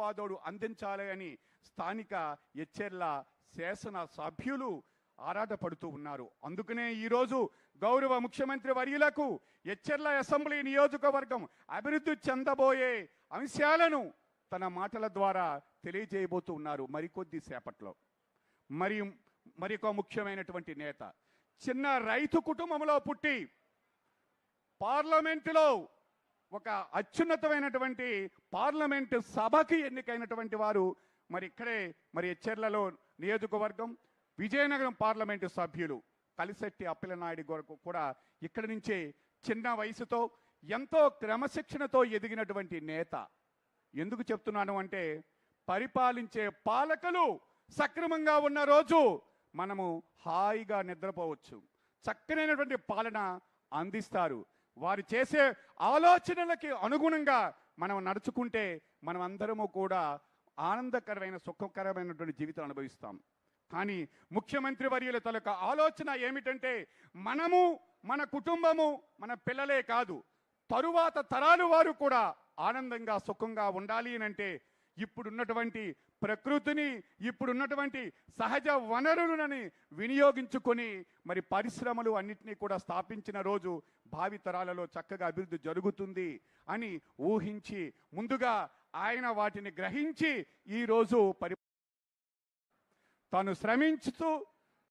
చేదోడు అందించాలి అని స్థానిక ఎచ్చెర్ల శాసన సభ్యులు ఆరాటపడుతూ ఉన్నారు. అందుకనే ఈరోజు గౌరవ ముఖ్యమంత్రి వర్యులకు ఎచ్చెర్ల అసెంబ్లీ నియోజకవర్గం అభివృద్ధి చెందబోయే అంశాలను తన మాటల ద్వారా తెలియజేయబోతూ ఉన్నారు మరికొద్ది సేపట్లో. మరి మరొక ముఖ్యమైనటువంటి నేత. చిన్న రైతు కుటుంబంలో పుట్టి పార్లమెంటులో ఒక అత్యున్నతమైనటువంటి పార్లమెంటు సభకి ఎన్నికైనటువంటి వారు మరి ఇక్కడే మరి చెర్లలో నియోజకవర్గం విజయనగరం పార్లమెంటు సభ్యులు కలిశెట్టి అప్పిలనాయుడు కొరకు కూడా ఇక్కడి నుంచే చిన్న వయసుతో ఎంతో క్రమశిక్షణతో ఎదిగినటువంటి నేత. ఎందుకు చెప్తున్నాను అంటే పరిపాలించే పాలకులు సక్రమంగా ఉన్న రోజు మనము హాయిగా నిద్రపోవచ్చు. చక్కనైనటువంటి పాలన అందిస్తారు. వారు చేసే ఆలోచనలకి అనుగుణంగా మనం నడుచుకుంటే మనం అందరము కూడా ఆనందకరమైన సుఖకరమైనటువంటి జీవితం అనుభవిస్తాం. కానీ ముఖ్యమంత్రి వర్యుల తలక ఆలోచన ఏమిటంటే మనము మన కుటుంబము మన పిల్లలే కాదు తరువాత తరాలు వారు కూడా ఆనందంగా సుఖంగా ఉండాలి అని అంటే ఇప్పుడున్నటువంటి ప్రకృతిని ఇప్పుడున్నటువంటి సహజ వనరులని వినియోగించుకొని మరి పరిశ్రమలు అన్నిటినీ కూడా స్థాపించిన రోజు భావితరాలలో చక్కగా అభివృద్ధి జరుగుతుంది అని ఊహించి ముందుగా ఆయన వాటిని గ్రహించి ఈరోజు పరి తాను శ్రమించుతూ